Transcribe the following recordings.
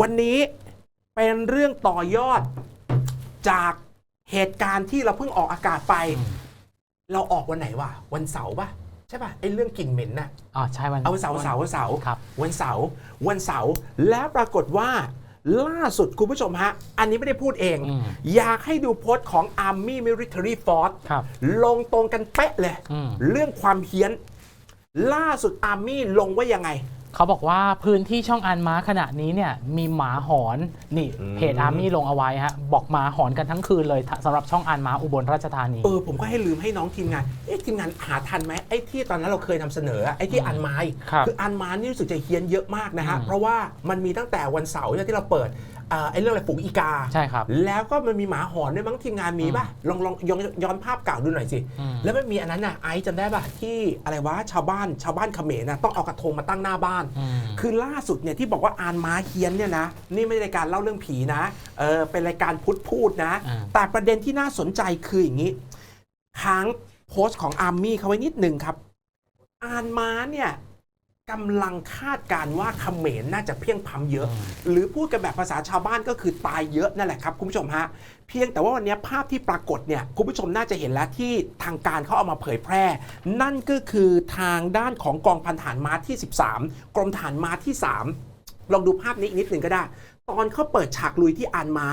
วันนี้เป็นเรื่องต่อยอดจากเหตุการณ์ที่เราเพิ่งออกอากาศไป เราออกวันไหนวะวันเสาร์ปะใช่ปะไอ้เรื่องกลิ่นเหม็นน่ะอ๋อใช่วันเอาวันเสาร์วันเสาร์วันเสาร์ครับวันเสาร์วันเสาร์แล้วปรากฏว่าล่าสุดคุณผู้ชมฮะ อันนี้ไม่ได้พูดเองอืมอยากให้ดูโพสต์ของ Army Military Force ครับลงตรงกันเป๊ะเลยอืมเรื่องความเฮี้ยน ล่าสุด Army ลงว่ายังไง เขาบอกว่าพื้นที่ช่องอันม้าขณะนี้เนี่ยมีหมาหอนนี่อืม เพจอาร์มี่ลงเอาไว้ฮะบอกหมาหอนกันทั้งคืนเลยสำหรับช่องอันม้าอุบลราชธานี เออผมก็ให้ลืมให้น้องทีมงานเอ๊ะทีมงานหาทันไหมไอ้ที่ตอนนั้นเราเคยนำเสนออะไอ้ที่อันไม้ครับออันไม้นี่รู้สึกจะเฮี้ยนเยอะมากนะฮะ อืมเพราะว่ามันมีตั้งแต่วันเสาร์เนี่ยที่เราเปิดเอ่อไอ้เรื่องอะไรฝูงอีกา ใช่ครับ แล้วก็มันมีหมาหอนด้วยมั้งทีมงานมีป่ะลองลองย้อนย้อนภาพเก่าดูหน่อยสิ อืม แล้วมันมีอันนั้นน่ะไอซ์จำได้ป่ะที่อะไรวะชาวบ้านชาวบ้านเขมรน่ะต้องเอากระทงมาตั้งหน้าบ้าน อืม คือล่าสุดเนี่ยที่บอกว่าอานม้าเฮียนเนี่ยนะนี่ไม่ใช่รายการเล่าเรื่องผีนะเออเป็นรายการพุทธพูดนะ อ่า แต่ประเด็นที่น่าสนใจคืออย่างนี้ค้างโพสต์ของอาร์มี่เขาไว้นิดหนึ่งครับ อานม้าเนี่ย กำลังคาดการว่าเขมรน่าจะเพียงพำเยอะ หรือพูดกันแบบภาษาชาวบ้านก็คือตายเยอะนั่นแหละครับคุณผู้ชมฮะเพียงแต่ว่าวันนี้ภาพที่ปรากฏเนี่ยคุณผู้ชมน่าจะเห็นแล้วที่ทางการเขาเอามาเผยแพร่ นั่นก็คือทางด้านของกองพันฐานม้าที่ 13 กรมฐานม้าที่ 3 ลองดูภาพนี้อีกนิดหนึ่งก็ได้ ตอนเขาเปิดฉากลุยที่อานม้า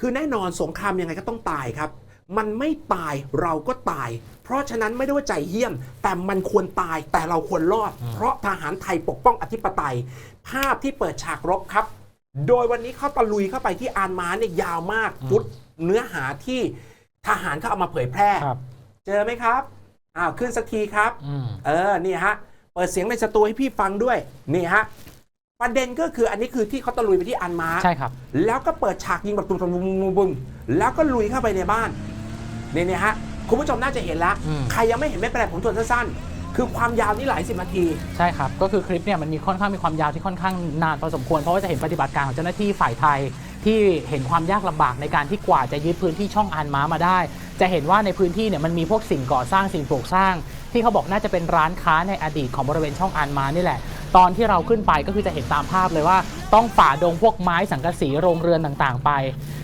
คือแน่นอนสงครามยังไงก็ต้องตายครับ มันไม่ตายเราก็ตาย เพราะฉะนั้นไม่ได้ว่าใจเหี้ยม แต่มันควรตายแต่เราควรรอด เพราะทหารไทยปกป้องอธิปไตย ภาพที่เปิดฉากรบครับ โดยวันนี้เขาตะลุยเข้าไปที่อานม้าเนี่ยยาวมากฟุตเนื้อหาที่ทหารเขาเอามาเผยแพร่ครับเจอไหมครับอ้าวขึ้นสักทีครับอืมเออนี่ฮะเปิดเสียงในสตูให้พี่ฟังด้วยนี่ฮะประเด็นก็คืออันนี้คือที่เขาตะลุยไปที่อันม้าใช่ครับ แล้วก็เปิดฉากยิงแบบตุ้มตุ้มตุ้มตุ้มตุ้มแล้วก็ลุยเข้าไปในบ้านนี่เนี่ยฮะ คุณผู้ชมน่าจะเห็นแล้ว อืม ใครยังไม่เห็นไม่เป็นไรผมทวนสั้นๆ คือความยาวนี่หลายสิบนาที ใช่ครับ ก็คือคลิปเนี่ยมันมีค่อนข้างมีความยาวที่ค่อนข้างนานพอสมควร เพราะว่าจะเห็นปฏิบัติการของเจ้าหน้าที่ฝ่ายไทย ที่เห็นความยากลำบากในการที่กว่าจะยึดพื้นที่ช่องอันม้ามาได้ จะเห็นว่าในพื้นที่เนี่ยมันมีพวกสิ่งก่อสร้างสิ่งปลูกสร้าง ที่เขาบอกน่าจะเป็นร้านค้าในอดีตของบริเวณช่องอันม้านี่แหละ ตอนที่เราขึ้นไปก็คือจะเห็นตามภาพเลยว่า ต้องฝ่าดงพวกไม้สังกะสีโรงเรือนต่างๆ ไป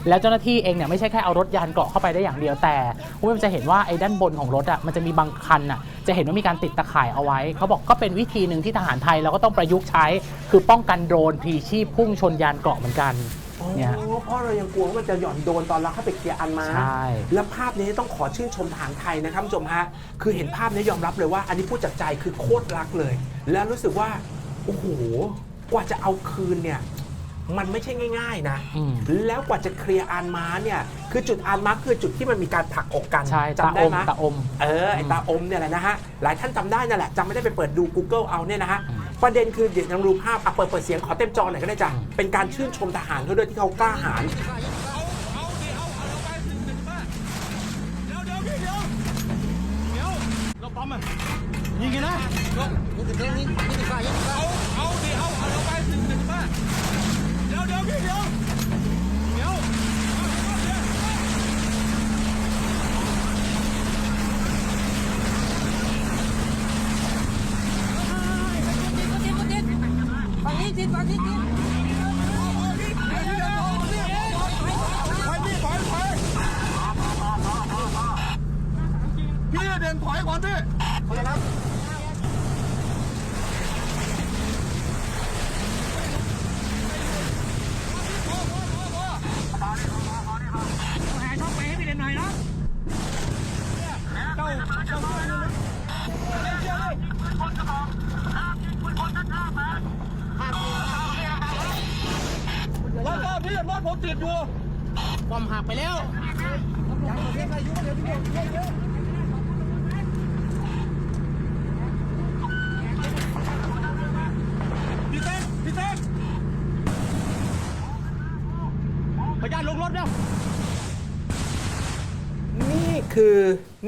แล้วเจ้าหน้าที่เองเนี่ยไม่ใช่แค่เอารถยานเกราะเข้าไปได้อย่างเดียวแต่คุณผู้ชมจะเห็นว่าไอ้ด้านบนของรถอะมันจะมีบางคันอะจะเห็นว่ามีการติดตะข่ายเอาไว้ เขาบอกก็เป็นวิธีหนึ่งที่ทหารไทยเราก็ต้องประยุกต์ใช้ คือป้องกันโดรนพีชีพพุ่งชนยานเกราะเหมือนกัน เนี่ยโอ้เพราะเรายังกลัวว่ามันจะหย่อนโดนตอนเราเข้าไปเคลียร์อันม้าใช่ แล้วภาพนี้ต้องขอชื่นชมทหารไทยนะครับคุณผู้ชมฮะ คือเห็นภาพนี้ยอมรับเลยว่า อันนี้พูดจากใจคือโคตรรักเลย แล้วรู้สึกว่า โอ้โห กว่าจะเอาคืนเนี่ย มันไม่ใช่ง่าย ๆ นะ อืม แล้วกว่าจะเคลียร์อานม้าเนี่ย คือจุดอานม้าคือจุดที่มันมีการผลักอกกันใช่ตาจำได้อมไหม ตาอม เออไอตาอมเนี่ยแหละนะฮะ หลายท่านจำได้นั่นแหละจำไม่ได้ไปเปิดดู Google เอาเนี่ยนะฮะ อืม ประเด็นคือเดี๋ยวลองดูภาพอะเปิดเปิดเสียงขอเต็มจอหน่อยก็ได้จ้ะอืมเป็นการชื่นชมทหารเขาด้วยที่เขากล้าหาญเดี๋ยวเดี๋ยวพี่เดี๋ยวเดี๋ยวเราปั๊มอะยิงกันนะเอาเอาดิเอาเอาเราไปถึงถึงบ้านเดี๋ยวเดี๋ยวพี่เดี๋ยวเดี๋ยวเอาเดี๋ยว ฝั่งนี้ติดฝั่งนี้ติด พี่เด่นถอยก่อนพี่ หาช่องไปให้พี่เด่นหน่อยเนาะ เจ้าเจ้าแล้วก็พี่ รถผมติดอยู่ความหักไปแล้วพี่เต้นพี่เต้นพยานลงรถแล้วนี่คือ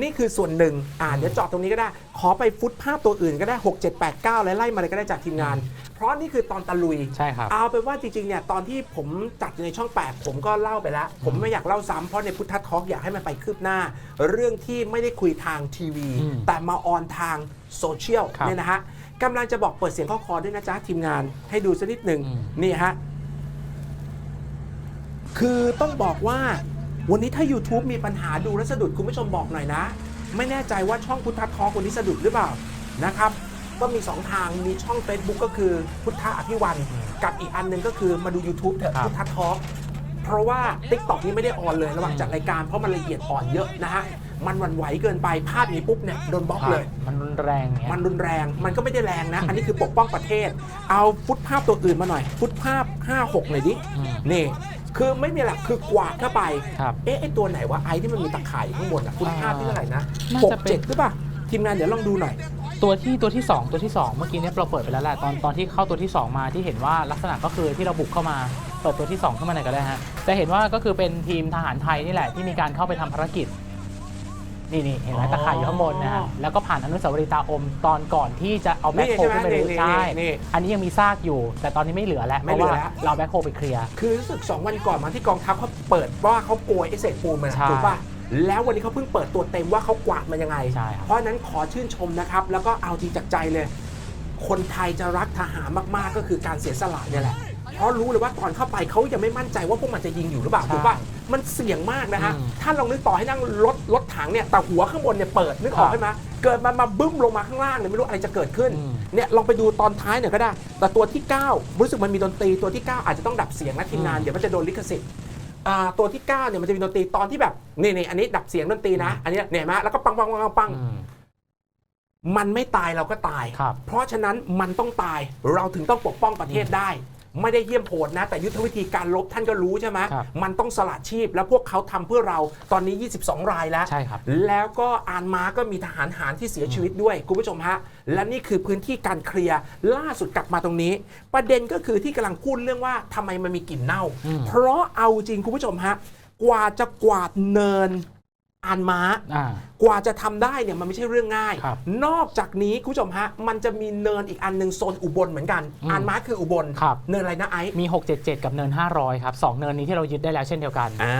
นี่คือส่วนหนึ่งอ่าเดี๋ยวจอดตรงนี้ก็ได้ ขอไปฟุตภาพตัวอื่นก็ได้ 6 7 8 9 แล้วไล่มาเลยก็ได้จากทีมงาน เพราะนี่คือตอนตะลุย ใช่ครับ เอาเป็นว่าจริงๆเนี่ยตอนที่ผมจัดอยู่ในช่อง 8 ผมก็เล่าไปแล้ว ผมไม่อยากเล่าซ้ำเพราะในพุทธทอล์กอยากให้มันไปคืบหน้า เรื่องที่ไม่ได้คุยทางทีวี อืมแต่มาออนทางโซเชียลครับ เนี่ยนะฮะกำลังจะบอกเปิดเสียงข้อคอด้วยนะจ๊ะทีมงานให้ดูสักนิดหนึ่งอืมนี่ฮะ คือต้องบอกว่าวันนี้ถ้า YouTube มีปัญหาดูและสะดุดคุณผู้ชมบอกหน่อยนะ ไม่แน่ใจว่าช่องพุทธทอคนนี้สะดุดหรือเปล่านะครับ ก็มี 2 ทางมีช่อง Facebook ก็คือพุทธอภิวันกับอีกอันหนึงก็คือมาดู YouTube เถอะครับ พุทธทอเพราะว่า Tik t o อกนี้ไม่ได้ออนเลยระหว่างจัดรายการเพราะมันละเอียดอ่อนเยอะนะฮะมันหวันไหวเกินไปพลาดนี้ปุ๊บเนี่ยโดนบล็อกเลย มันรุนแรงเนี่ย มันรุนแรง มันก็ไม่ได้แรงนะ อันนี้คือปกป้องประเทศ เอาฟุตภาพตัวอื่นมาหน่อย ฟุตภาพ 5 6หน่อยดิ อืม นี่ คือไม่มีหลักคือกวาดเข้าไป ครับ เอ๊ะไอตัวไหนวะไอที่มันมีตะข่ายข้างบนอะฟุตภาพที่เท่าไหร่นะน่าหกจะเป็น เจ็ดหรือเปล่าทีมงานเดี๋ยวลองดูหน่อย ตัวที่ตัวที่ 2 ตัวที่ 2 เมื่อกี้เนี่ยเราเปิดไปแล้วแหละตอนตอนที่เข้าตัวที่ 2 มาที่เห็นว่าลักษณะก็คือที่เราบุกเข้ามาเปิดตัวที่ 2 ขึ้นมาหน่อยก็ได้ฮะจะเห็นว่าก็คือเป็นทีมทหารไทยนี่แหละที่มีการเข้าไปทำภารกิจนี่นี่เห็นไหมอ๋อตะข่ายอยู่ข้างบนนะฮะแล้วก็ผ่านอนุสาวรีย์ตาอมตอนก่อนที่จะเอาแบ็คโฮนี่ใช่ไหมขึ้นไปเลยนี่ใช่นี่อันนี้ยังมีซากอยู่ แต่ตอนนี้ไม่เหลือแล้วไม่เพราะเหลืว่าอแล้วเราแบ็คโฮไปเคลียร์คือรู้สึก2วันก่อนมาที่กองทัพเขาเปิดว่าเขาโกยไอเศษปูนมันอะใช่ถูกป่ะ แล้ววันนี้เขาเพิ่งเปิดตัวเต็มว่าเขากวาดมันยังไง ใช่ครับ เพราะฉะนั้นขอชื่นชมนะครับ แล้วก็เอาทีจากใจเลย คนไทยจะรักทหารมากๆก็คือการเสียสละเนี่ยแหละ เพราะรู้เลยว่าตอนเข้าไปเขายังไม่มั่นใจว่าพวกมันจะยิงอยู่หรือเปล่าใช่ถูกป่ะมันเสี่ยงมากนะฮะ อืมท่านลองนึกต่อให้นั่งรถรถถังเนี่ยแต่หัวข้างบนเนี่ยเปิดนึกออกครับใช่ไหมเกิดมันมาบึ้มลงมาข้างล่างเนี่ยไม่รู้อะไรจะเกิดขึ้น อืม เนี่ยลองไปดูตอนท้ายหน่อยก็ได้ แต่ตัวที่ 9 รู้สึกมันมีดนตรีตัวที่ 9 อาจจะต้องดับเสียงนะทีมงานอืมเดี๋ยวมันจะโดนลิขสิทธิ์อ่า ตัวที่9เนี่ยมันจะมีดนตรีตอนที่แบบนี่นี่อันนี้ดับเสียงดนตรีนะ อันนี้เนี่ยเห็นไหมแล้วก็ปังปังปังปังปังอืมมันไม่ตายเราก็ตายครับเพราะฉะนั้นมันต้องตายเราถึงต้องปกป้องประเทศได้ ไม่ได้เยี่ยมโหดนะ แต่ยุทธวิธีการลบท่านก็รู้ใช่ไหมครับมันต้องสละชีพ แล้วพวกเขาทำเพื่อเราตอนนี้ 22 รายแล้ว ใช่ครับ แล้วก็อานมาก็มีทหารหารที่เสียชีวิตด้วยคุณผู้ชมฮะ และนี่คือพื้นที่การเคลียร์ล่าสุดกลับมาตรงนี้ ประเด็นก็คือที่กำลังพูดเรื่องว่าทำไมมันมีกลิ่นเน่าอืมเพราะเอาจริงคุณผู้ชมฮะ กว่าจะกวาดเนิน อานม้า อ่า กว่าจะทำได้เนี่ยมันไม่ใช่เรื่องง่าย ครับนอกจากนี้คุณผู้ชมฮะ มันจะมีเนินอีกอันหนึ่งโซนอุบลเหมือนกัน อืมอานม้าคืออุบล ครับ เนินอะไรนะไอซ์ มี 677 กับเนิน 500 ครับสองเนินนี้ที่เรายึดได้แล้วเช่นเดียวกัน อ่า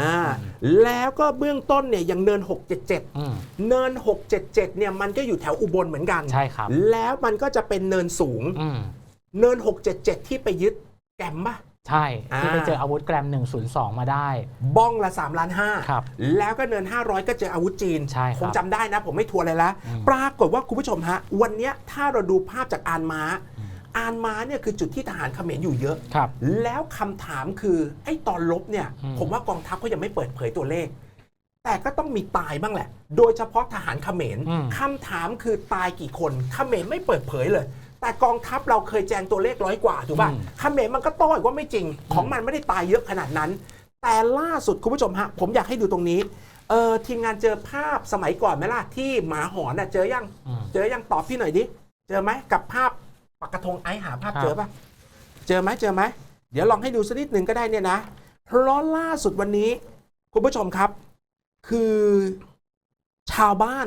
แล้วก็เบื้องต้นเนี่ยอย่างเนิน 677 อืม เนิน 677 เนี่ยมันก็อยู่แถวอุบลเหมือนกันใช่ครับ แล้วมันก็จะเป็นเนินสูง อืม เนิน 677 ที่ไปยึดแกมปะ ใช่ที่อ่าไปเจออาวุธแกรม 102 มาได้ บ้องละ3ล้าน5ครับแล้วก็เนิน 500 ก็เจออาวุธจีนใช่ครับคงจำได้นะ ผมไม่ทัวร์เลยละอืมปรากฏว่าคุณผู้ชมฮะ วันเนี้ยถ้าเราดูภาพจากอานม้า อานม้าเนี่ยคือจุดที่ทหารเขมรอยู่เยอะครับแล้วคำถามคือไอ้ตอนลบเนี่ยอืมผมว่ากองทัพเขายังไม่เปิดเผยตัวเลข แต่ก็ต้องมีตายบ้างแหละ โดยเฉพาะทหารเขมรอืมคำถามคือตายกี่คนเขมรไม่เปิดเผยเลย แต่กองทัพเราเคยแจ้งตัวเลขร้อยกว่าถูกป่ะเขมรมันก็โต้อีกว่าไม่จริง ของมันไม่ได้ตายเยอะขนาดนั้น แต่ล่าสุดคุณผู้ชมฮะผมอยากให้ดูตรงนี้เออทีมงานเจอภาพสมัยก่อนไหมล่ะที่หมาหอนน่ะเจอยังอืมเจอยังตอบพี่หน่อยดิเจอไหมกับภาพปากกระทงไอซ์หาภาพครับเจอปะเจอไหมเจอไหมเดี๋ยวลองให้ดูสักนิดหนึ่งก็ได้เนี่ยนะเพราะล่าสุดวันนี้ คุณผู้ชมครับ คือชาวบ้าน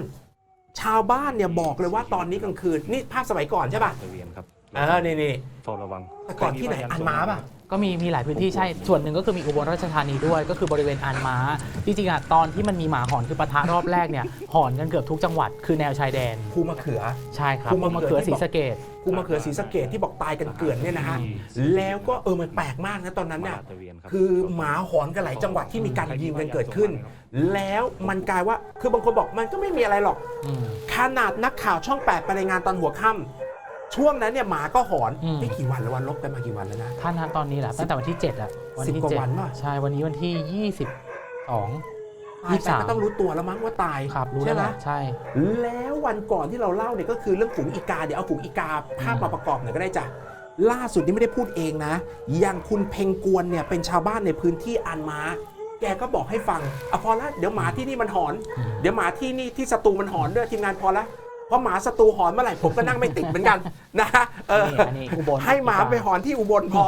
ชาวบ้านเนี่ยบอกเลยว่าตอนนี้กลางคืนนี่ภาพสมัยก่อนใช่ป่ะ ตะเวียนครับ ออนี่นี่เฝ้าระวัง แต่ก่อนที่ไหนอันม้าป่ะ ก็มีมีหลายพื้นที่ใช่ ส่วนหนึ่งก็คือมีอุบลราชธานีด้วย ก็คือบริเวณอานม้า จริงๆอะตอนที่มันมีหมาหอนคือปะทะรอบแรกเนี่ย หอนกันเกือบทุกจังหวัด คือแนวชายแดน ภูมะเขือ ใช่ครับภูภูมะมะเขืเขืออ ศรีสะเกด ภูมะเขือศรีสะเกดที่บอกตายกันเกลื่อนเนี่ยนะฮะแล้วก็เออมันแปลกมากนะตอนนั้นเนี่ยตะเวียนครับคือหมาหอนกันหลายจังหวัดที่มีการยิงกันเกิดขึ้น แล้วมันกลายว่า คือบางคนบอกมันก็ไม่มีอะไรหรอกอืมขนาดนักข่าวช่อง 8 ไปรายงานตอนหัวค่ำ ช่วงนั้นเนี่ยหมาก็หอนอืมไม่กี่วันแล้ววันลบกันมากี่วันแล้วนะ ท่านฮะตอนนี้แหละตั้งแต่วันที่7อะวันสิบที่กว่าเจ็ดวันป่ะ ใช่วันนี้วันที่ 22 ตายไป23 ก็ต้องรู้ตัวแล้วมั้งว่าตายครับรู้ใช่แล้วไหมแหละใช่ แล้ววันก่อนที่เราเล่าเนี่ยก็คือเรื่องฝูงอีกา เดี๋ยวเอาฝูงอีกาภาพมาประกอบหน่อยก็ได้จ้ะล่าสุดนี่ไม่ได้พูดเองนะ อย่างคุณเพ็งกวนเนี่ยเป็นชาวบ้านในพื้นที่อันม้าแกก็บอกให้ฟังอะพอละเดี๋ยวหมาที่นี่มันหอน อืม เดี๋ยวหมาที่นี่ที่สตูมันหอนด้วยทีมงานพอละ เพราะหมาสตูหอนเมื่อไหร่ผมก็นั่งไม่ติดเหมือนกันนะเออนี่อันนี้อุบล ให้หมาไปหอนที่อุบลพอ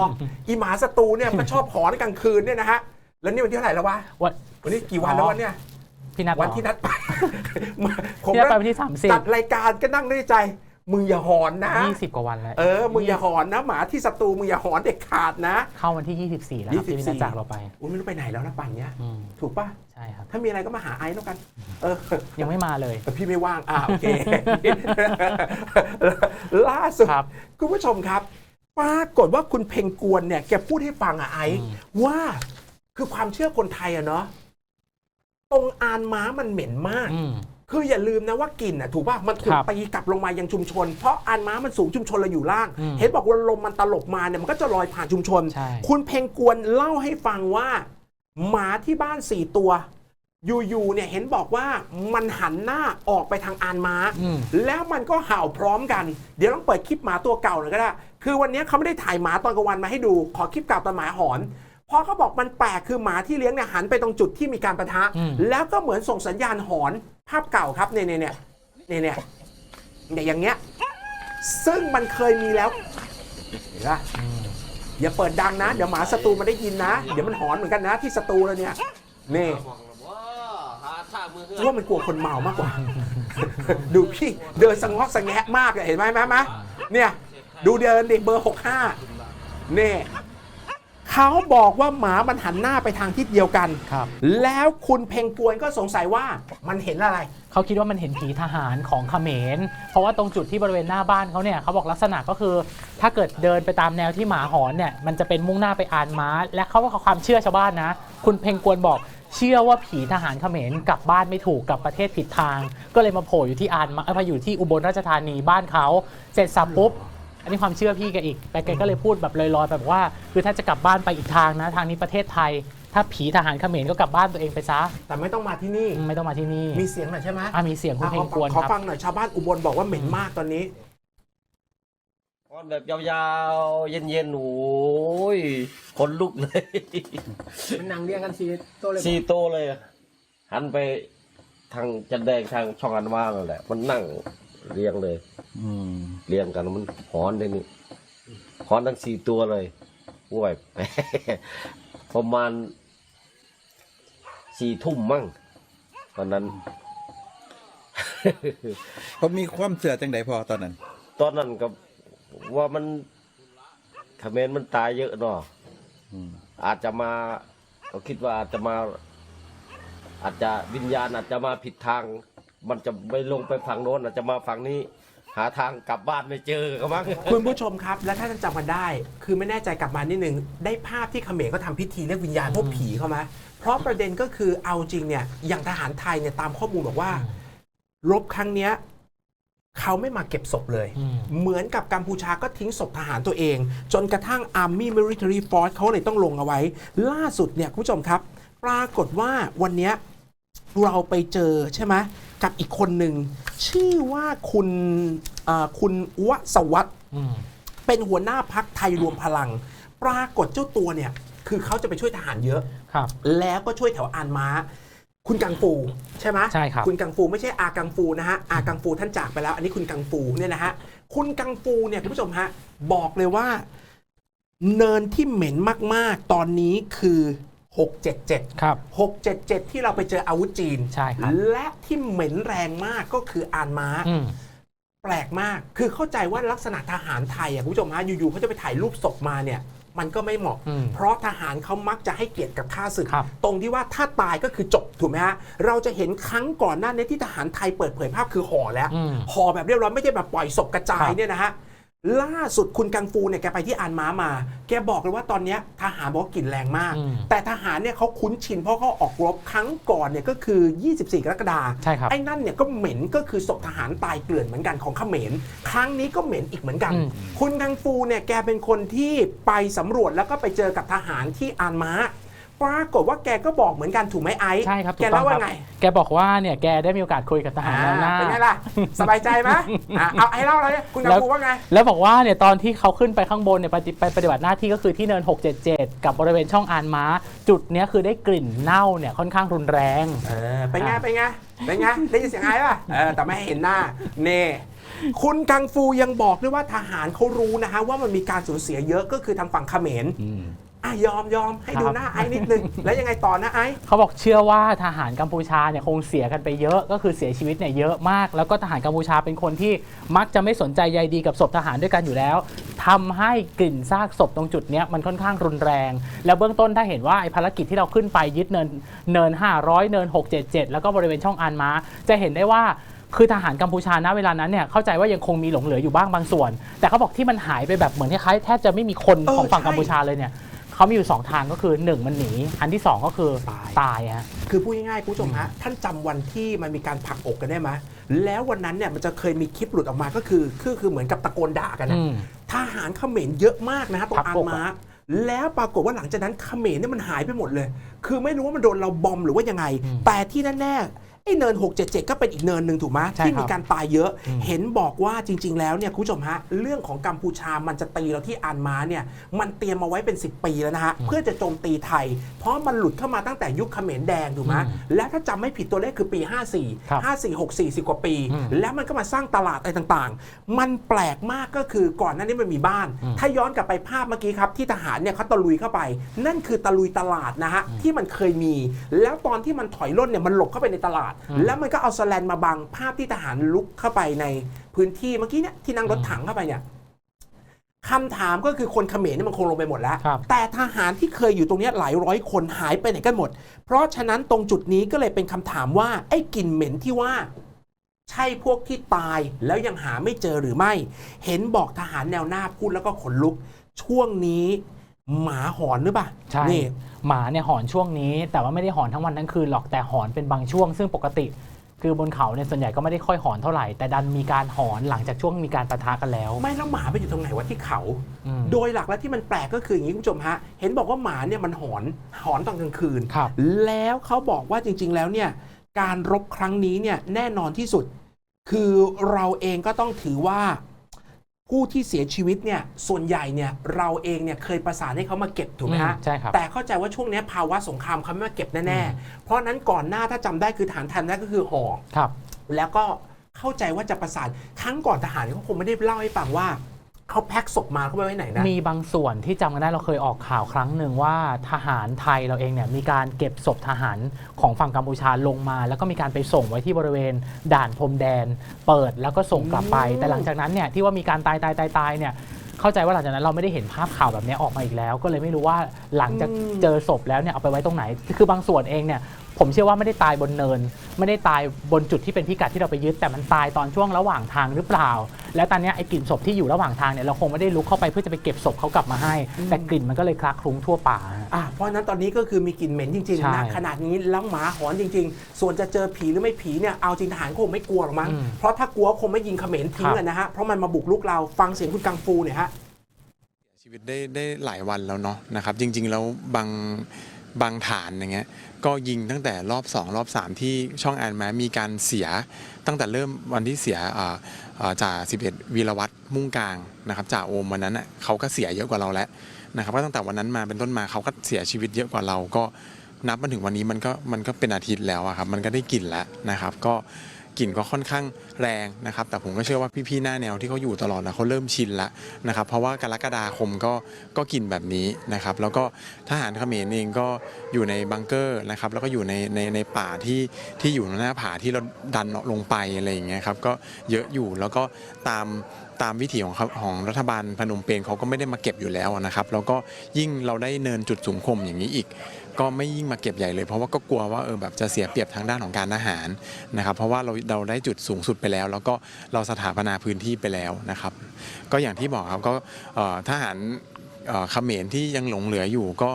อีหมาสตูเนี่ยมันชอบหอนกลางคืนเนี่ยนะฮะแล้วนี่วันที่เท่าไหร่แล้ววะวันวันนี้กี่วันแล้ววันเนี่ย พี่นัทวันเหรอที่นัดไปผมพี่นัดไปนะวันที่จัดรายการก็นั่งในใจ มึงอย่าหอนนะ30 20 กว่าวันแล้วเออ มึงอย่าหอนนะ หมาที่สตูมึงอย่าหอนเด็ดขาดนะ เข้าวันที่ 24 แล้วครับที่พี่นัท24จากเราไปอุ้ยไม่รู้ไปไหนแล้วนะป่านเนี้ย อืมถูกป่ะใช่ครับ ถ้ามีอะไรก็มาหาไอ้แล้วกัน เออ ยังไม่มาเลยแต่พี่ไม่ว่าง อ่า โอเค ล่าสุด ครับ คุณผู้ชมครับ ปรากฏว่าคุณเพงกวนเนี่ย แกพูดให้ฟังอะไอ้อืม ว่า คือความเชื่อคนไทยอะเนาะ ตรงอานม้ามันเหม็นมาก อืม คืออย่าลืมนะว่ากลิ่นอะถูกป่ะมันถูคกรับตีกลับลงมายังชุมชน เพราะอานม้ามันสูงชุมชนเราอยู่ล่าง อืมเห็นบอกว่าลมมันตลบมาเนี่ยมันก็จะลอยผ่านชุมชน ใช่ คุณเพงกวนเล่าให้ฟังว่า หมาที่บ้านสี่ตัว อยู่ๆเนี่ยเห็นบอกว่ามันหันหน้าออกไปทางอานม้า อืม แล้วมันก็เห่าพร้อมกัน เดี๋ยวต้องเปิดคลิปหมาตัวเก่าหน่อยก็ได้ คือวันนี้เขาไม่ได้ถ่ายหมาตอนกลางวันมาให้ดู ขอคลิปเก่าตอนหมาหอน เพราะเขาบอกมันแปลกคือหมาที่เลี้ยงเนี่ยหันไปตรงจุดที่มีการประทะ อืม แล้วก็เหมือนส่งสัญญาณหอนภาพเก่าครับเนี่ยเนี่ยเนี่ยเนี่ยเนี่ยเนี่ยอย่างเงี้ยซึ่งมันเคยมีแล้วเห็นปะอย่าเปิดดังนะ เดี๋ยวหมาสตูมันได้ยินนะ เดี๋ยวมันหอนเหมือนกันนะที่สตูแล้วเนี่ยนี่ว่ามันกลัวคนเมามากกว่า ดูพี่เดินสงอกสงแงะมากอะเห็นไหมไหมไหมเนี่ยดูเดินดิเบอร์หกห้านี่ เขาบอกว่าหมามันหันหน้าไปทางทิศเดียวกัน ครับ แล้วคุณเพงกวนก็สงสัยว่ามันเห็นอะไร เขาคิดว่ามันเห็นผีทหารของเขมร เพราะว่าตรงจุดที่บริเวณหน้าบ้านเขาเนี่ยเขาบอกลักษณะก็คือ ถ้าเกิดเดินไปตามแนวที่หมาหอนเนี่ยมันจะเป็นมุ่งหน้าไปอานม้า และเขาว่าความเชื่อชาวบ้านนะ คุณเพงกวนบอกเชื่อว่าผีทหารเขมรกลับบ้านไม่ถูกกลับประเทศผิดทาง ก็เลยมาโผล่อยู่ที่อานมาเอ้ยมาอยู่ที่อุบลราชธานีบ้านเขาเสร็จสับปุ๊บ อันนี้ความเชื่อพี่แกอีก แต่แกก็เลยพูดแบบลอยๆแบบว่า คือถ้าจะกลับบ้านไปอีกทางนะ ทางนี้ประเทศไทย ถ้าผีทหารเขมรก็กลับบ้านตัวเองไปซะแต่ไม่ต้องมาที่นี่ไม่ต้องมาที่นี่มีเสียงหน่อยใช่ไหมอะมีเสียงคุณเพลงกวนขอครับ ฟังหน่อยชาวบ้านอุบลบอกว่าเหม็นมากตอนนี้ ก้อนแบบยาวๆ เย็นๆ โอ้ยขนลุกเลยมันนั่งเรียงกันสี่ตัวเลยสี่โตวเลยหันไปทางจันแดงทางช่องอันว่างนั่นแหละ มันนั่งเรียงเลย เรียงกันมันหอนเลยนี่หอนทั้งสี่ตัวเลยโอ้ยประมาณสี่ทุ่มมั่งตอนนั้นเขามีความเสื่อจังไดพอตอนนั้น ตอนนั้นก็ว่ามันเขมรมันตายเยอะเนาะอืมอาจจะมาเราคิดว่าอาจจะมา อาจจะวิญญาณอาจจะมาผิดทาง มันจะไม่ลงไปฝั่งโน้นอาจจะมาฝั่งนี้ หาทางกลับบ้านไม่เจอก็มั้ง คุณผู้ชมครับ และถ้าท่านจำกันได้ คือไม่แน่ใจกลับมานิดนึง ได้ภาพที่เขมรก็ทำพิธีเรียกวิญญาณพวกผีเข้ามาเพราะประเด็นก็คือเอาจริงเนี่ยอย่างทหารไทยเนี่ยตามข้อมูลบอกว่า รบครั้งเนี้ยเขาไม่มาเก็บศพเลยอืมเหมือนกับกัมพูชาก็ทิ้งศพทหารตัวเอง จนกระทั่ง Army Military Force เขาเลยต้องลงเอาไว้ ล่าสุดเนี่ยคุณผู้ชมครับ ปรากฏว่าวันเนี้ยเราไปเจอใช่ไหม กับอีกคนหนึ่ง ชื่อว่าคุณเอ่อคุณวสวัตอืมเป็นหัวหน้าพักไทยรวมพลัง ปรากฏเจ้าตัวเนี่ย คือเขาจะไปช่วยทหารเยอะ ครับ แล้วก็ช่วยแถวอานม้า คุณกังฟูใช่ไหมใช่ครับ คุณกังฟูไม่ใช่อากังฟูนะฮะอากังฟูท่านจากไปแล้ว อันนี้คุณกังฟูเนี่ยนะฮะคุณกังฟูเนี่ยคุณผู้ชมฮะบอกเลยว่า เนินที่เหม็นมาก ๆ ตอนนี้คือ 677 ครับ 677 ที่เราไปเจออาวุธจีน ใช่ครับ และที่เหม็นแรงมากก็คืออานม้า อืม แปลกมาก คือเข้าใจว่าลักษณะทหารไทยอะคุณผู้ชมฮะ อยู่ๆเขาจะไปถ่ายรูปศพมาเนี่ย มันก็ไม่เหมาะ อืมเพราะทหารเขามักจะให้เกียรติกับข้าศึก ครับ ตรงที่ว่าถ้าตายก็คือจบถูกไหมฮะ เราจะเห็นครั้งก่อนหน้านี้ที่ทหารไทยเปิดเผยภาพคือห่อแล้ว อืมห่อแบบเรียบร้อยไม่ใช่แบบปล่อยศพกระจายครับ เนี่ยนะฮะ ล่าสุดคุณกังฟูเนี่ยแกไปที่อานม้ามา แกบอกเลยว่าตอนเนี้ยทหารบอกว่ากลิ่นแรงมากอืมแต่ทหารเนี่ยเขาคุ้นชินเพราะเขาออกรบครั้งก่อนเนี่ยก็คือ 24 กรกฎาคมใช่ครับไอ้นั่นเนี่ยก็เหม็นก็คือศพทหารตายเกลื่อนเหมือนกันของเขมร ครั้งนี้ก็เหม็นอีกเหมือนกันอืมคุณกังฟูเนี่ยแกเป็นคนที่ไปสำรวจแล้วก็ไปเจอกับทหารที่อานม้า ปรากฏว่าแกก็บอกเหมือนกันถูกไหมไอซ์ใช่ครับถูแกกต้เล่าองคว่ารับไงแกบอกว่าเนี่ยแกได้มีโอกาสคุยกับทหารแนวหน้า อ่าเป็นไงล่ะ สบายใจไหมอะเอาไอ้เล่าเลยคุณกังฟูว่าไง แล้วบอกว่าเนี่ยตอนที่เขาขึ้นไปข้างบนเนี่ยปฏิไปปฏิบัติหน้าที่ก็คือที่เนิน 677 กับบริเวณช่องอานม้า จุดเนี้ยคือได้กลิ่นเน่าเนี่ยค่อนข้างรุนแรง เออเป็นไง เป็นไง เป็นไง ได้ยินเสียงไอ้ป่ะเออแต่ไม่ให้เห็นหน้า เน่คุณกังฟูยังบอกด้วยว่าทหารเขารู้นะฮะว่ามันมีการสูญเสียเยอะก็คือทางฝั่งเขมร อะยอมยอมให้ดูครับหน้าไอ้นิดนึง แล้วยังไงต่อนะไอ้เขาบอกเชื่อว่าทหารกัมพูชาเนี่ยคงเสียกันไปเยอะ ก็คือเสียชีวิตเนี่ยเยอะมาก แล้วก็ทหารกัมพูชาเป็นคนที่มักจะไม่สนใจใยดีกับศพทหารด้วยกันอยู่แล้วทำให้กลิ่นซากศพตรงจุดเนี้ยมันค่อนข้างรุนแรง แล้วเบื้องต้นถ้าเห็นว่าไอ้ภารกิจที่เราขึ้นไปยึดเนินเนิน 500 เนิน 677 แล้วก็บริเวณช่องอานม้าจะเห็นได้ว่าคือทหารกัมพูชาณเวลานั้นเนี่ยเข้าใจว่ายังคงมีหลงเหลืออยู่บ้างบางส่วน แต่เขาบอกที่มันหายไปแบบเหมือนคล้ายๆแทบจะไม่มีคนเออของฝั่งใช่กัมพูชาเลยเนี่ย เขเขามีอยู่สองทางก็คือหนึ่งมันหนี อันที่สองก็คือตาย ตายฮะ คือพูดง่ายๆคุณผู้ชมฮะท่านจำวันที่มันมีการผลักอกกันได้ไหมแล้ววันนั้นเนี่ยมันจะเคยมีคลิปหลุดออกมาก็คือคือคือเหมือนกับตะโกนด่ากันนะอืมทหารเขมรเยอะมากนะฮะตรงผลักอาอกร์อะ มาร์คแล้วปรากฏว่าหลังจากนั้นเขมรเนี่ยมันหายไปหมดเลย คือไม่รู้ว่ามันโดนเราบอมหรือว่ายังไง แต่ที่แน่ๆ ไอ้เนิน 677 ก็เป็นอีกเนินหนึ่งถูกไหมใช่ที่ครับมีการตายเยอะอืมเห็นบอกว่าจริง ๆ แล้วเนี่ยคุณผู้ชมฮะเรื่องของกัมพูชามันจะตีเราที่อานมาเนี่ยมันเตรียมมาไว้เป็น 10 ปีแล้วนะฮะเพื่อจะโจมตีไทย เพราะมันหลุดเข้ามาตั้งแต่ยุคเขมรแดงถูกไหมอืมและถ้าจำไม่ผิดตัวเลขคือปีครับ54 54 64 10กว่าปีอืมแล้วมันก็มาสร้างตลาดอะไรต่างๆ มันแปลกมากก็คือก่อนหน้านี้มันมีบ้านอืมถ้าย้อนกลับไปภาพเมื่อกี้ครับที่ทหารเนี่ยเขาตะลุยเข้าไป นั่นคือตะลุยตลาดนะฮะที่มันเคยมี แล้วตอนที่มันถอยร่นเนี่ยมันหลบเข้าไปในตลาดอืมแล้วมันก็เอาสแลนมาบังภาพที่ทหารลุกเข้าไปในพื้นที่เมื่อกี้เนี่ยที่นั่งรถถังเข้าไปเนี่ยคำถามก็คือคนเขมรเนี่ยมันคงลงไปหมดแล้วครับแต่ทหารที่เคยอยู่ตรงเนี้ยหลายร้อยคนหายไปไหนกันหมด เพราะฉะนั้นตรงจุดนี้ก็เลยเป็นคำถามว่า ไอ้กลิ่นเหม็นที่ว่า ใช่พวกที่ตายแล้วยังหาไม่เจอหรือไม่ เห็นบอกทหารแนวหน้าพูดแล้วก็ขนลุก ช่วงนี้ หมาหอนหรือเปล่าใช่นี่หมาเนี่ยหอนช่วงนี้ แต่ว่าไม่ได้หอนทั้งวันทั้งคืนหรอกแต่หอนเป็นบางช่วง ซึ่งปกติ คือบนเขาเนี่ยส่วนใหญ่ก็ไม่ได้ค่อยหอนเท่าไหร่แต่ดันมีการหอนหลังจากช่วงมีการปะทะกันแล้ว ไม่แล้วหมาไปอยู่ตรงไหนวะที่เขา อืมโดยหลักแล้วที่มันแปลกก็คืออย่างนี้คุณผู้ชมฮะ เห็นบอกว่าหมาเนี่ยมันหอนหอนตอนกลางคืน ครับ แล้วเขาบอกว่าจริง ๆ แล้วเนี่ยการรบครั้งนี้เนี่ยแน่นอนที่สุด คือเราเองก็ต้องถือว่า ผู้ที่เสียชีวิตเนี่ยส่วนใหญ่เนี่ยเราเองเนี่ยเคยประสานให้เขามาเก็บถูกไหมฮะอืมใช่ครับแต่เข้าใจว่าช่วงนี้ภาวะสงครามเขาไม่มาเก็บแน่ๆเพราะฉะนั้นก่อนหน้าถ้าจำได้คือฐานทันได้ก็คือห่อครับ แล้วก็เข้าใจว่าจะประสานครั้งก่อนทหารเขาคงไม่ได้เล่าให้ฟังว่า เขาแพ็คศพมาเขาไปไว้ไหนนะ มีบางส่วนที่จำกันได้เราเคยออกข่าวครั้งหนึ่งว่าทหารไทยเราเองเนี่ยมีการเก็บศพทหารของฝั่งกัมพูชาลงมา แล้วก็มีการไปส่งไว้ที่บริเวณด่านพรมแดน เปิดแล้วก็ส่งกลับไปอืมแต่หลังจากนั้นเนี่ยที่ว่ามีการตายตายตายตายเนี่ยเข้าใจว่าหลังจากนั้นเราไม่ได้เห็นภาพข่าวแบบนี้ออกมาอีกแล้ว ก็เลยไม่รู้ว่าหลังจากเจอศพแล้วเนี่ยเอาไปไว้ตรงไหน คือบางส่วนเองเนี่ยผมเชื่อว่าไม่ได้ตายบนเนิน ไม่ได้ตายบนจุดที่เป็นพิกัดที่เราไปยึดแต่มันตายตอนช่วงระหว่างทางหรือเปล่า แล้วตอนเนี้ยไอ้กลิ่นศพที่อยู่ระหว่างทางเนี่ยเราคงไม่ได้ลุกเข้าไปเพื่อจะไปเก็บศพเขากลับมาให้ แต่กลิ่นมันก็เลยคลักคลุ้งทั่วป่าอะเพราะฉะนั้นตอนนี้ก็คือมีกลิ่นเหม็นจริงใช่ๆนะขนาดนี้แล้วหมาหอนจริง ๆ ส่วนจะเจอผีหรือไม่ผีเนี่ยเอาจริงทหารคงไม่กลัวหรอกมั้งอืมเพราะถ้ากลัวคงไม่ยิงเขมรทิ้งครับกันนะฮะเพราะมันมาบุกลุกเราฟังเสียงคุณกังฟูเนี่ยฮะ ชีวิตได้ได้หลายวันแล้วเนาะนะครับ จริง ๆ แล้วบางบางฐานอย่างเงี้ยก็ยิงตั้งแต่รอบ 2 รอบ 3 ที่ช่องแอนแม้มีการเสียตั้งแต่เริ่มวันที่เสียอ่าอ่า จ่าสิบเอ็ดวีรวัตรมุ่งกลางนะครับจ่าโอมวันนั้นน่ะเขาก็เสียเยอะกว่าเราแล้วนะครับก็ตั้งแต่วันนั้นมาเป็นต้นมาเขาก็เสียชีวิตเยอะกว่าเราก็นับมาถึงวันนี้มันก็มันก็เป็นอาทิตย์แล้วครับมันก็ได้กลิ่นแล้วนะครับ ก็กลิ่นก็ค่อนข้าง แรงนะครับ แต่ผมก็เชื่อว่าพี่ๆหน้าแนวที่เขาอยู่ตลอดนะเขาเริ่มชินล้วนะครับ เพราะว่ากรกฎาคมก็ก็กินแบบนี้นะครับ แล้วก็ทหารเขมรเองก็อยู่ในบังเกอร์นะครับ แล้วก็อยู่ในในในป่าที่ที่อยู่หน้าผาที่เราดันลงไปอะไรอย่างเงี้ยครับ ก็เยอะอยู่แล้วก็ตามตามวิถีของขาของรัฐบาลพนมเปญเขาก็ไม่ได้มาเก็บอยู่แล้วนะครับ แล้วก็ยิ่งเราได้เนินจุดสูงคมอย่างนี้อีก ก็ไม่ยิ่งมาเก็บใหญ่เลย เพราะว่าก็กลัวว่าเออแบบจะเสียเปรียบทางด้านของการทหารนะครับ เพราะว่าเราเราได้จุดสูงสุดไปแล้ว แล้วก็เราสถาปนาพื้นที่ไปแล้วนะครับ ก็อย่างที่บอกครับก็ทหารเอ่อเขมรที่ยังหลงเหลืออยู่ก็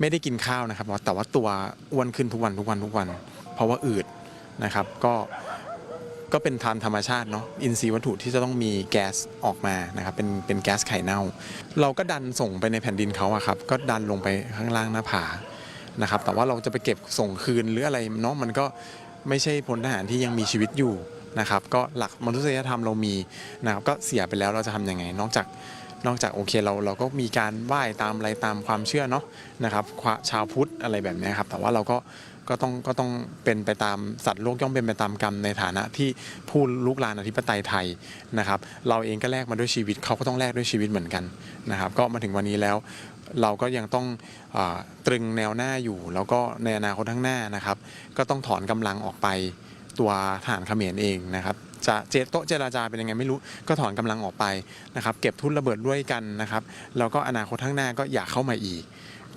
ไม่ได้กินข้าวนะครับ แต่ว่าตัวอ้วนขึ้นทุกวันทุกวันทุกวัน เพราะว่าอืดนะครับก็ก็เป็นทานธรรมชาติเนาะอินทรีย์วัตถุที่จะต้องมีแก๊สออกมานะครับเป็นเป็นแก๊สไข่เน่า เราก็ดันส่งไปในแผ่นดินเขาอะครับก็ดันลงไปข้างล่างหน้าผานะครับแต่ว่าเราจะไปเก็บส่งคืนหรืออะไรเนาะมันก็ไม่ใช่พลทหารที่ยังมีชีวิตอยู่ นะครับก็หลักมนุษยธรรมเรามีนะครับก็เสียไปแล้วเราจะทำยังไง นอกจากนอกจากโอเคเราเราก็มีการไหว้ตามอะไรตามความเชื่อเนาะนะครับชาวพุทธอะไรแบบนี้ครับแต่ว่าเราก็ก็ต้องก็ต้องเป็นไปตามสัตว์โลกย่อมเป็นไปตามกรรมในฐานะที่ผู้ลุกลานอธิปไตยไทยนะครับ เราเองก็แลกมาด้วยชีวิตเขาก็ต้องแลกด้วยชีวิตเหมือนกันนะครับ ก็มาถึงวันนี้แล้วเราก็ยังต้องอตรึงแนวหน้าอยู่ แล้วก็ในอนาคตข้างหน้านะครับ ก็ต้องถอนกำลังออกไป ตัวทหารเขมรเองนะครับจะเจโต๊ะเจราจาเป็นยังไงไม่รู้ก็ถอนกำลังออกไปนะครับ เก็บทุนระเบิดด้วยกันนะครับแล้วก็อนาคตข้างหน้าก็อย่าเข้ามาอีก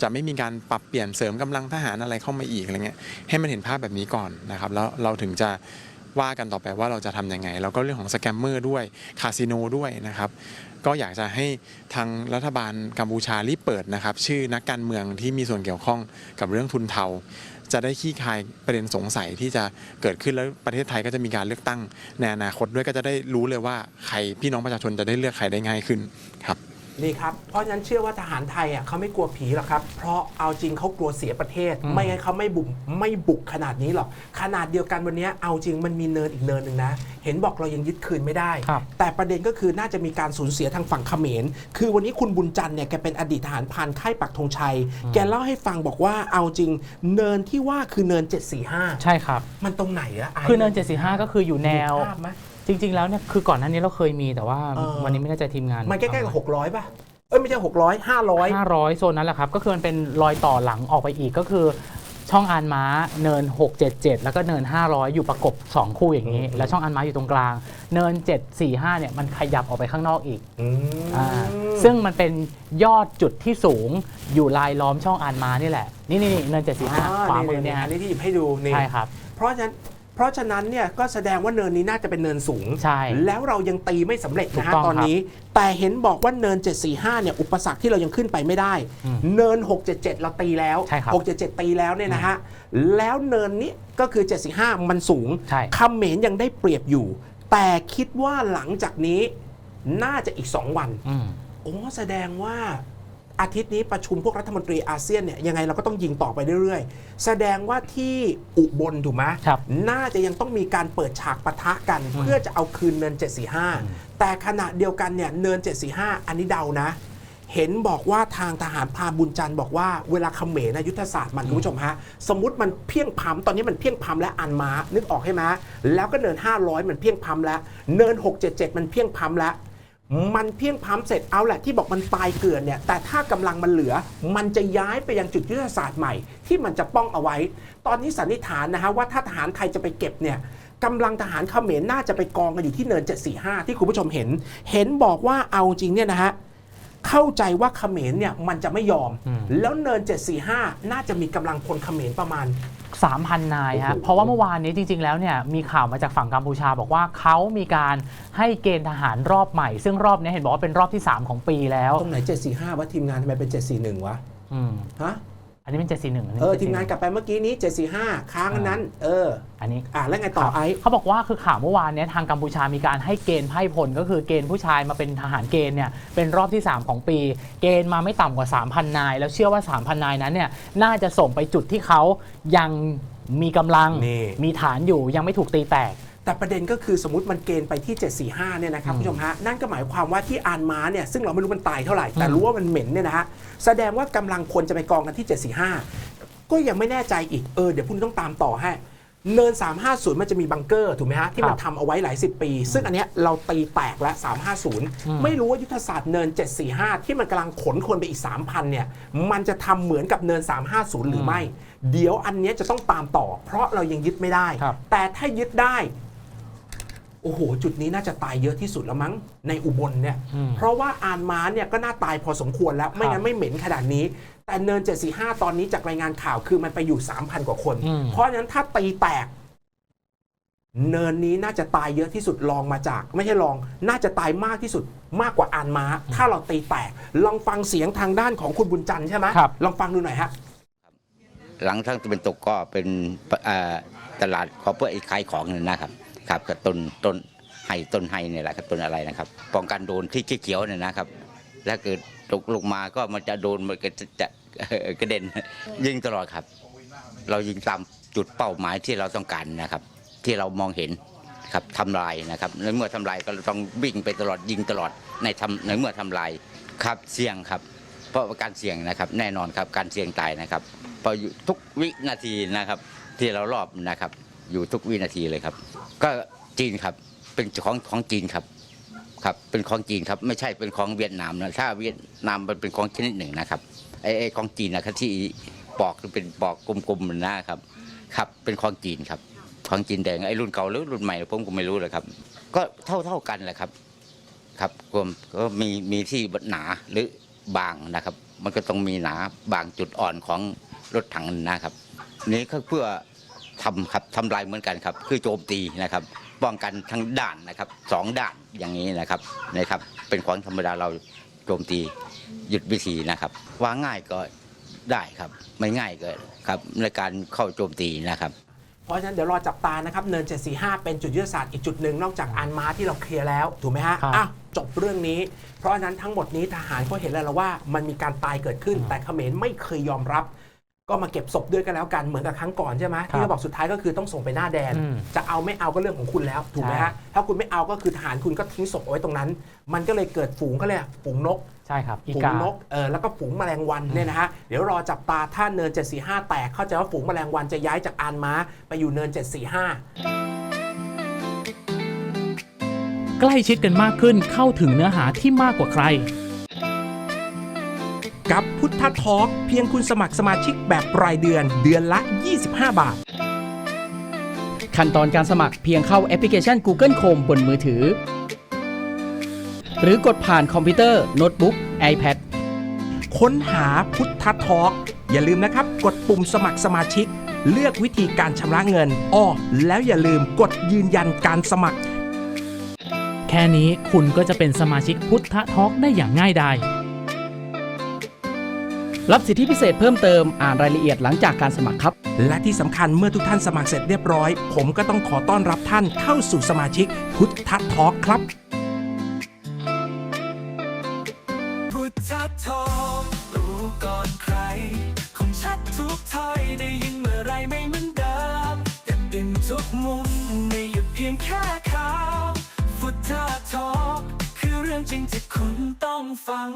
จะไม่มีการปรับเปลี่ยนเสริมกำลังทหารอะไรเข้ามาอีกอะไรเงี้ยให้มันเห็นภาพแบบนี้ก่อนนะครับ แล้วเราถึงจะว่ากันต่อไปว่าเราจะทำยังไง แล้วก็เรื่องของสแกมเมอร์ด้วยคาสิโนด้วยนะครับ ก็อยากจะให้ทางรัฐบาลกัมพูชารีบเปิดนะครับ ชื่อนักการเมืองที่มีส่วนเกี่ยวข้องกับเรื่องทุนเทา จะได้ขี้คายประเด็นสงสัยที่จะเกิดขึ้นแล้วประเทศไทยก็จะมีการเลือกตั้งในอนาคตด้วยก็จะได้รู้เลยว่าใครพี่น้องประชาชนจะได้เลือกใครได้ง่ายขึ้นครับ นี่ครับ เพราะฉะนั้นเชื่อว่าทหารไทยอะเขาไม่กลัวผีหรอกครับ เพราะเอาจริงเขากลัวเสียประเทศอืมไม่งั้นเขาไม่บุกไม่บุกขนาดนี้หรอก ขนาดเดียวกันวันนี้เอาจริงมันมีเนินอีกเนินหนึ่งนะ เห็นบอกเรายังยึดคืนไม่ได้ครับแต่ประเด็นก็คือน่าจะมีการสูญเสียทางฝั่งเขมร คือวันนี้คุณบุญจันทร์เนี่ยแกเป็นอดีตทหารพรานค่ายปักธงชัย แกเล่าให้ฟังบอกว่าเอาจริงเนินที่ว่าคือเนิน 745 ใช่ครับ มันตรงไหนอะไคือเนิน 745 ก็คืออยู่แนวภาพไหม จริง ๆ แล้วเนี่ยคือก่อนหน้านี้เราเคยมีแต่ว่าเออ วันนี้ไม่แน่ใจทีมงานมันใกล้ๆกับ600ป่ะ เอ้ยไม่ใช่600 500 500โซนนั้นแหละครับ ก็คือมันเป็นรอยต่อหลังออกไปอีกก็คือ ช่องอานม้าเนิน 677 แล้วก็เนิน 500 อยู่ประกบ 2 คู่อย่างนี้ แล้วช่องอานม้าอยู่ตรงกลาง เนิน 745เนี่ยมันขยับออกไปข้างนอกอีกอืมอ่าซึ่งมันเป็นยอดจุดที่สูงอยู่ลายล้อมช่องอานม้านี่แหละนี่นี่นี่เนิน 745ขวามือเนี่ยอัฮะนนี้ที่หยิบให้ดูนี่ใช่ครับ เพราะฉะนั้น เพราะฉะนั้นเนี่ยก็แสดงว่าเนินนี้น่าจะเป็นเนินสูง ใช่ แล้วเรายังตีไม่สำเร็จนะฮะถูกต้องตอนนี้ แต่เห็นบอกว่าเนิน 745 เนี่ยอุปสรรคที่เรายังขึ้นไปไม่ได้ อืมเนิน 677 เราตีแล้ว ใช่ครับ677 ตีแล้วเนี่ยนะฮะ แล้วเนินนี้ก็คือ 745 มันสูงใช่ คำเขมรยังได้เปรียบอยู่ แต่คิดว่าหลังจากนี้น่าจะอีก 2 วัน อืม โอ้แสดงว่า อาทิตย์นี้ประชุมพวกรัฐมนตรีอาเซียนเนี่ยยังไงเราก็ต้องยิงต่อไปเรื่อยๆ แสดงว่าที่อุบลถูกไหมครับน่าจะยังต้องมีการเปิดฉากปะทะกัน เพื่อจะเอาคืนเนิน 745 แต่ขณะเดียวกันเนี่ยเนิน 745 อันนี้เดานะ เห็นบอกว่าทางทหารพรานบุญจันทร์บอกว่าเวลาเขมรนะยุทธศาสตร์มันคุณผู้ชมฮะสมมติมันเพียงพำตอนนี้มันเพียงพำและอันมานึกออกให้ไหมแล้วก็เนิน 500 มันเพียงพำแล้ว เนิน 677 มันเพียงพำแล้ว มันเพียงพำเสร็จเอาแหละที่บอกมันตายเกลื่อนเนี่ยแต่ถ้ากำลังมันเหลือ มันจะย้ายไปยังจุดยุทธศาสตร์ใหม่ ที่มันจะป้องเอาไว้ ตอนนี้สันนิษฐานนะฮะว่าถ้าทหารไทยจะไปเก็บเนี่ยกำลังทหารเขมรน่าจะไปกองกันอยู่ที่เนิน 745 ที่คุณผู้ชมเห็น เห็นบอกว่าเอาจริงเนี่ยนะฮะเข้าใจว่าเขมรเนี่ยมันจะไม่ยอมอืมแล้วเนิน 745 น่าจะมีกำลังพลเขมรประมาณ 3,000 นายฮะโอ้โหเพราะว่าเมื่อวานนี้จริง ๆ แล้วเนี่ยมีข่าวมาจากฝั่งกัมพูชา บอกว่าเขามีการให้เกณฑ์ทหารรอบใหม่ ซึ่งรอบนี้เห็นบอกว่าเป็นรอบที่ 3 ของปีแล้ว ตรงไหน 745ว่าทีมงานทำไมเป็น 741 วะ อืม ฮะ อันนี้เป็น 741อันนี้เออป็ทีมงานกลับไปเมื่อกี้นี้ 745 ค้างอันนั้น เออ อันนี้ อะแล้วไงต่อไอ้เขาบอกว่าคือข่าวเมื่อวานเนี้ยทางกัมพูชามีการให้เกณฑ์ไพร่พลก็คือเกณฑ์ผู้ชายมาเป็นทหารเกณฑ์เนี่ยเป็นรอบที่ 3 ของปี เกณฑ์มาไม่ต่ำกว่า 3,000 นาย แล้วเชื่อว่า 3,000 นายนั้นเนี่ยน่าจะส่งไปจุดที่เขายังมีกำลังนี่มีฐานอยู่ยังไม่ถูกตีแตก แต่ประเด็นก็คือสมมติมันเกณฑ์ไปที่ 745เนี่ยนะครับอืมผู้ชมฮะนั่นก็หมายความว่าที่อานม้าเนี่ยซึ่งเราไม่รู้มันตายเท่าไหร่ แต่อืมรู้ว่ามันเหม็นเนี่ยนะฮะแสดงว่ากำลังพลจะไปกองกันที่ 745 ก็ยังไม่แน่ใจอีกเออเดี๋ยวพรุ่งนี้ต้องตามต่อให้เนิน 350 มันจะมีบังเกอร์ ถูกไหมฮะ ที่มันทำเอาไว้หลายสิบปี ซึ่งอันเนี้ยเราตีแตกแล้ว 350 ไม่รู้ว่ายุทธศาสตร์เนิน 745 ที่มันกำลังขนคนไปอีก 3,000 เนี่ย มันจะทำเหมือนกับเนิน 350 หรือไม่ เดี๋ยวอันเนี้ยจะต้องตามต่อ เพราะเรายังยึดไม่ได้ครับแต่ถ้ายึดได้ โอ้โห จุดนี้น่าจะตายเยอะที่สุดแล้วมั้งในอุบลเนี่ยอืมเพราะว่าอานม้าเนี่ยก็น่าตายพอสมควรแล้ว ไม่งั้นไม่เหม็นขนาดนี้ แต่เนิน 745 ตอนนี้จากรายงานข่าวคือมันไปอยู่ 3,000 กว่าคนอืมเพราะฉะนั้นถ้าตีแตก เนินนี้น่าจะตายเยอะที่สุดลองมาจาก ไม่ใช่ลอง น่าจะตายมากที่สุดมากกว่าอานม้า ถ้าเราตีแตก ลองฟังเสียงทางด้านของคุณบุญจันทร์ใช่ไหมครับลองฟังดูหน่อยฮะหลังทางตะวันตกก็เป็นเอ่อตลาดขอเพื่อไอ้ขายของนี่นะครับ ครับกับต้นต้นไห้ต้นไห้เนี่ยแหละครับต้นอะไรนะครับ ป้องกันโดนที่เขียวเนี่ยนะครับ แล้วเกิดตกลงมาก็มันจะโดนมันก็จะจะกระเด็นยิงตลอดครับ เรายิงตามจุดเป้าหมายที่เราต้องการนะครับ ที่เรามองเห็นครับทำลายนะครับในเมื่อทำลายก็ต้องวิ่งไปตลอดยิงตลอดในทำในเมื่อทำลายครับเสี่ยงครับ เพราะการเสี่ยงนะครับ แน่นอนครับการเสี่ยงตายนะครับเพอทุกวินาทีนะครับที่เรารอบนะครับ อยู่ทุกวินาทีเลยครับ ก็จีนครับเป็นของของจีนครับครับ เป็นของจีนครับไม่ใช่เป็นของเวียดนามนะถ้าเวียดนามมันเป็นของชนิดหนึ่งนะครับไอ้ไอ้ของจีนนะครับที่ปอกเป็นปอกกลมๆนะครับ ครับเป็นของจีนครับ ของจีนแดงไอ้รุ่นเก่าหรือรุ่นใหม่ผมก็ไม่รู้เลยครับ ก็เท่าเท่ากันแหละครับ ครับก็มีมีที่หนาหรือบางนะครับ มันก็ต้องมีหนาบางจุดอ่อนของรถถังนะครับ นี่ก็เพื่อ ทำครับทำลายเหมือนกันครับ คือโจมตีนะครับ ป้องกันทั้งด่านนะครับสองด่านอย่างนี้นะครับนะครับ เป็นของธรรมดาเราโจมตีหยุดวิธีนะครับว่าง่ายก็ได้ครับไม่ง่ายก็ครับในการเข้าโจมตีนะครับเพราะฉะนั้นเดี๋ยวรอจับตานะครับเนิน 745 เป็นจุดยุทธศาสตร์อีกจุดหนึ่งนอกจากอันม้าที่เราเคลียร์แล้ว ถูกไหมฮะครับอะจบเรื่องนี้ เพราะฉะนั้นทั้งหมดนี้ทหารเขาเห็นแล้วล่ะว่า มันมีการตายเกิดขึ้นแต่เขมรไม่เคยยอมรับ ก็มาเก็บศพด้วยกันแล้วกันเหมือนกับครั้งก่อนใช่ไหมที่เขาบอกสุดท้ายก็คือต้องส่งไปหน้าแดนอืมจะเอาไม่เอาก็เรื่องของคุณแล้วถูกไหมใช่ฮะถ้าคุณไม่เอาก็คือทหารคุณก็ทิ้งศพเอาไว้ตรงนั้น มันก็เลยเกิดฝูงก็เลยกฝูงนกใช่ครับอีฝูงกานกเออแล้วก็ฝูงแมลงวันเนี่ยนะฮะเดี๋ยวรอจับตาถ้าเนิน 745 แตกเข้าใจว่าฝูงแมลงวันจะย้ายจากอานม้าไปอยู่เนิน 745ใกล้ชิดกันมากขึ้นเข้าถึงเนื้อหาที่มากกว่าใคร กับพุทธทอล์กเพียงคุณสมัครสมาชิกแบบรายเดือนเดือนละ 25 บาท ขั้นตอนการสมัครเพียงเข้าแอปพลิเคชัน Google Chrome บนมือถือ หรือกดผ่านคอมพิวเตอร์ โน้ตบุ๊ก iPad ค้นหาพุทธทอล์กอย่าลืมนะครับ กดปุ่มสมัครสมาชิก เลือกวิธีการชำระเงินอ้อแล้วอย่าลืมกดยืนยันการสมัคร แค่นี้คุณก็จะเป็นสมาชิกพุทธทอล์กได้อย่างง่ายดาย รับสิทธิพิเศษเพิ่มเติมอ่านรายละเอียดหลังจากการสมัครครับ และที่สำคัญเมื่อทุกท่านสมัครเสร็จเรียบร้อย ผมก็ต้องขอต้อนรับท่านเข้าสู่สมาชิกพุทธทอล์กครับ พุทธทองรู้ก่อนใครคงชัดทุกถ้อยได้ยินเมื่อไรไม่เหมือนเดิมเด็ดเด่นทุกมุมไม่หยุดเพียงแค่ข่าวพุทธทองคือเรื่องจริงที่คุณต้องฟัง